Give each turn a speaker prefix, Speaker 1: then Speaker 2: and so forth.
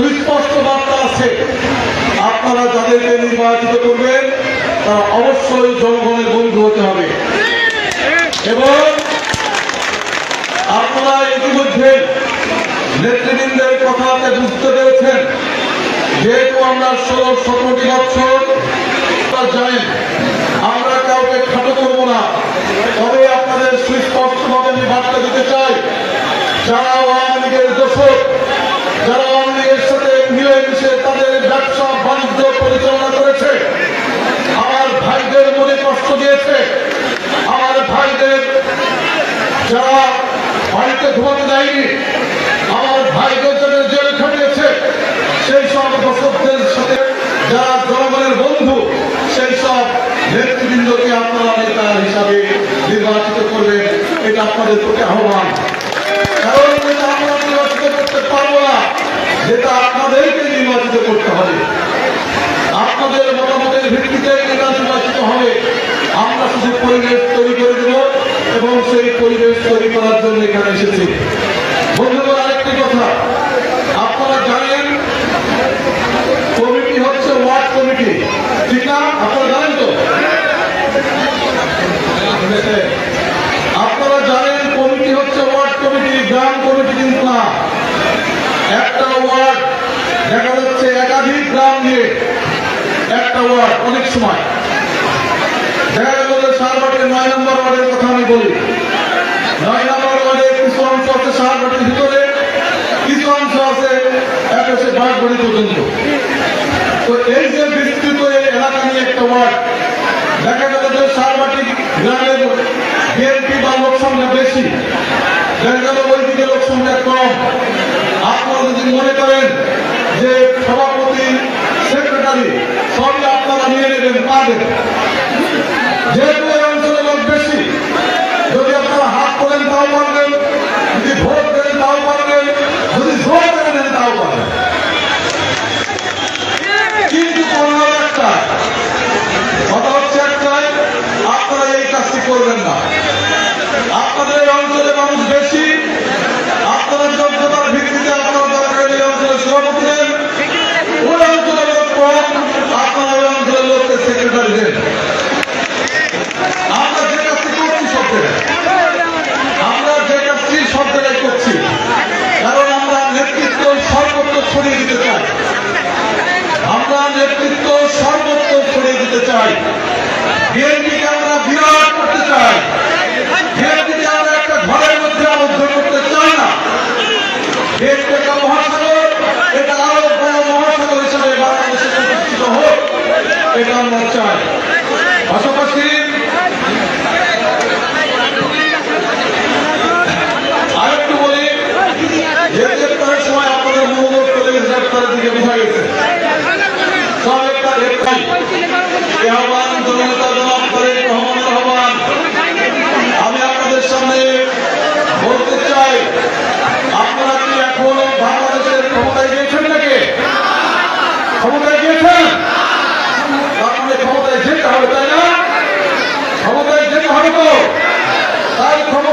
Speaker 1: সুস্পষ্ট বার্তা আছে। আপনারা যাদেরকে নির্বাচিত করবেন, তারা অবশ্যই জনগণের বন্ধু হতে হবে। এবং আপনারা ইতিমধ্যে নেতৃবৃন্দের কথাতে বুঝতে পেরেছেন যেহেতু আমরা ষোলো, সতেরোটি বছর জানেন, আমরা কাউকে খাটো করব না। তবে আপনাদের সুস্পষ্টভাবে আমি বার্তা দিতে চাই, যারা আওয়ামী লীগের দোষক যারা আওয়ামী লীগের সাথে মিলেমিশে তাদের ব্যবসা বাণিজ্য পরিচালনা করেছে আমার ভাইদের মনে কষ্ট দিয়েছে আমার ভাইদের যারা বাড়িতে ঘুমাতে দেয়নি আমার ভাইদের জন্য জেল খাটিয়েছে। সেই সব দর্শকদের সাথে যারা জনগণের বন্ধু, সেই সব নেতৃবৃন্দকে আপনারা নেতা হিসাবে নির্বাচিত করবেন। এটা আপনাদের প্রতি আহ্বান। কারণ আমরা নির্বাচিত করতে পারব না। যেটা আপনাদেরকে নির্বাচিত করতে হবে আপনাদের মতামতের ভিত্তিতে এটা নির্বাচিত হবে আমরা শুধু পরিবেশ তৈরি করে দেব এবং সেই পরিবেশ তৈরি করার জন্য এখানে এসেছি। বন্ধুগণ, আরেকটি কথা। আপনারা জানেন, কমিটি হচ্ছে ওয়ার্ড কমিটি। ঠিক না? আপনারা জানেন তো? আপনারা জানেন, কমিটি হচ্ছে ওয়ার্ড কমিটি, গ্রাম কমিটি কিন্তু না। একটা ওয়ার্ড দেখা যাচ্ছে একাধিক গ্রাম নিয়ে। একটা ওয়ার্ড অনেক সময়। দেখা গেল যে সারবাটের নয় নম্বর ওয়ার্ডের কথা আমি বলি নয় নম্বর ওয়ার্ডের কিছু অংশ আছে সারবাটের ভিতরে কিছু অংশ আছে একাশে বাঘবাড়ি পর্যন্ত তো এই যে বিস্তৃত এলাকা নিয়ে একটা ওয়ার্ড, দেখা গেল যে সারবাটি গ্রামের বিএনপি বা লোক সংখ্যা বেশি, দেখা গেল ওইদিকে লোক সংখ্যা কম। আপনারা যদি মনে করেন যে সভাপতি, সেক্রেটারি, সবই আপনারা নিয়ে নেবেন, পাবেন যেহেতু এই অঞ্চলের লোক বেশি যদি আপনারা হাত করেন তাও পারবেন যদি ভোট দেন তাও পারবেন যদি জোর করে নেন তাও পারবেন কিন্তু কোনো একটা কথা হচ্ছে একটাই আপনারা এই কাজটি করবেন না। আপনাদের অঞ্চলে মানুষ বেশি, আপনারা যোগ্যতার ভিত্তিতে আপনারা দরকার এই অঞ্চলের সভাপতি দেন, ওই অঞ্চলের লোক কম, আপনারা ওই অঞ্চলের লোককে সেক্রেটারি দেন। আমরা যে কাজটি করছি সব আমরা যে কাজটি সব করছি, কারণ আমরা নেতৃত্ব সর্বত্র ছড়িয়ে দিতে চাই। আমরা নেতৃত্ব সর্বত্র ছড়িয়ে দিতে চাই। বিএনপি সাধারণ মোর্চার পাশাপাশি আরেকটু বলি গ্রেপ্তারের সময় আপনাদের মঙ্গল গ্রেপ্তারের দিকে বোঝা গেছে আমি আপনাদের চাই, আপনারা কি এখন বাংলাদেশের ক্ষমতায় গিয়েছেন নাকি? ক্ষমতায় গিয়েছেন? ক্ষমতা